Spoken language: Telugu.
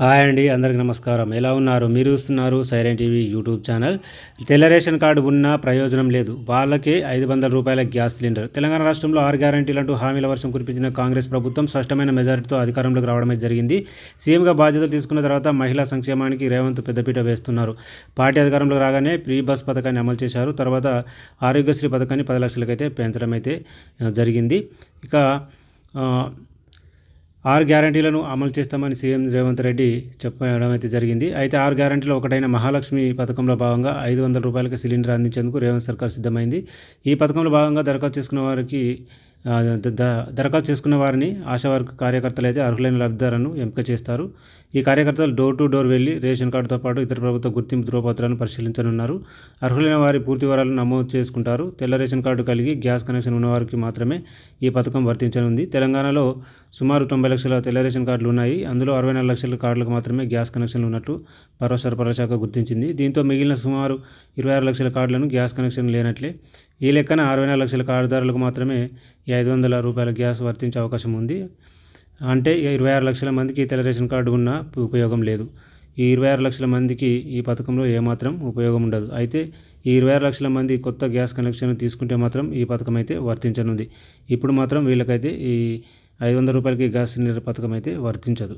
హాయ్ అండి అందరికి నమస్కారం. ఎలా ఉన్నారు? మీరు చూస్తున్నారు సైరెంట్ టీవీ యూట్యూబ్ ఛానల్. తెల్ల రేషన్ కార్డు ఉన్న ప్రయోజనం లేదు. వాళ్ళకి ఐదు వందల రూపాయల గ్యాస్ సిలిండర్. తెలంగాణ రాష్ట్రంలో ఆరు గ్యారంటీలు అంటూ హామీల వర్షం కురిపించిన కాంగ్రెస్ ప్రభుత్వం స్పష్టమైన మెజారిటీతో అధికారంలోకి రావడమే జరిగింది. సీఎంగా బాధ్యతలు తీసుకున్న తర్వాత మహిళా సంక్షేమానికి రేవంత్ పెద్దపీట వేస్తున్నారు. పార్టీ అధికారంలోకి రాగానే ప్రీ బస్ పథకాన్ని అమలు చేశారు. తర్వాత ఆరోగ్యశ్రీ పథకాన్ని పది లక్షలకైతే పెంచడం అయితే జరిగింది. ఇక ఆరు గ్యారంటీలను అమలు చేస్తామని సీఎం రేవంత్ రెడ్డి చెప్పడం అయితే జరిగింది. అయితే ఆరు గ్యారంటీలో ఒకటైన మహాలక్ష్మి పథకంలో భాగంగా ఐదు వందల రూపాయలకి సిలిండర్ అందించేందుకు రేవంత్ సర్కార్ సిద్ధమైంది. ఈ పథకంలో భాగంగా దరఖాస్తు చేసుకున్న వారికి ద- దరఖాస్తు చేసుకున్న వారిని ఆశా వర్గ కార్యకర్తలు అయితే అర్హులైన లబ్ధిదారులను ఎంపిక చేస్తారు. ఈ కార్యకర్తలు డోర్ టు డోర్ వెళ్ళి రేషన్ కార్డుతో పాటు ఇతర ప్రభుత్వ గుర్తింపు ధృవపత్రాలను పరిశీలించనున్నారు. అర్హులైన వారి పూర్తి వివరాలను నమోదు చేసుకుంటారు. తెల్ల రేషన్ కార్డు కలిగి గ్యాస్ కనెక్షన్ ఉన్నవారికి మాత్రమే ఈ పథకం వర్తించనుంది. తెలంగాణలో సుమారు తొంభై లక్షల తెల్ల రేషన్ కార్డులు ఉన్నాయి. అందులో అరవై నాలుగు లక్షల కార్డులకు మాత్రమే గ్యాస్ కనెక్షన్లు ఉన్నట్టు పర్వ సరఫరా శాఖ గుర్తించింది. దీంతో మిగిలిన సుమారు ఇరవై ఆరు లక్షల కార్డులను గ్యాస్ కనెక్షన్ లేనట్లే. ఈ లెక్కన అరవై నాలుగు లక్షల కార్డుదారులకు మాత్రమే ఈ ఐదు వందల రూపాయల గ్యాస్ వర్తించే అవకాశం ఉంది. అంటే ఇరవై ఆరు లక్షల మందికి తెల్ల రేషన్ కార్డు ఉన్న ఉపయోగం లేదు. ఈ ఇరవై ఆరు లక్షల మందికి ఈ పథకంలో ఏమాత్రం ఉపయోగం ఉండదు. అయితే ఈ ఇరవై ఆరు లక్షల మంది కొత్త గ్యాస్ కనెక్షన్ తీసుకుంటే మాత్రం ఈ పథకం అయితే వర్తించనుంది. ఇప్పుడు మాత్రం వీళ్ళకైతే ఈ ఐదు వందల రూపాయలకి గ్యాస్ సిలిండర్ పథకం అయితే వర్తించదు.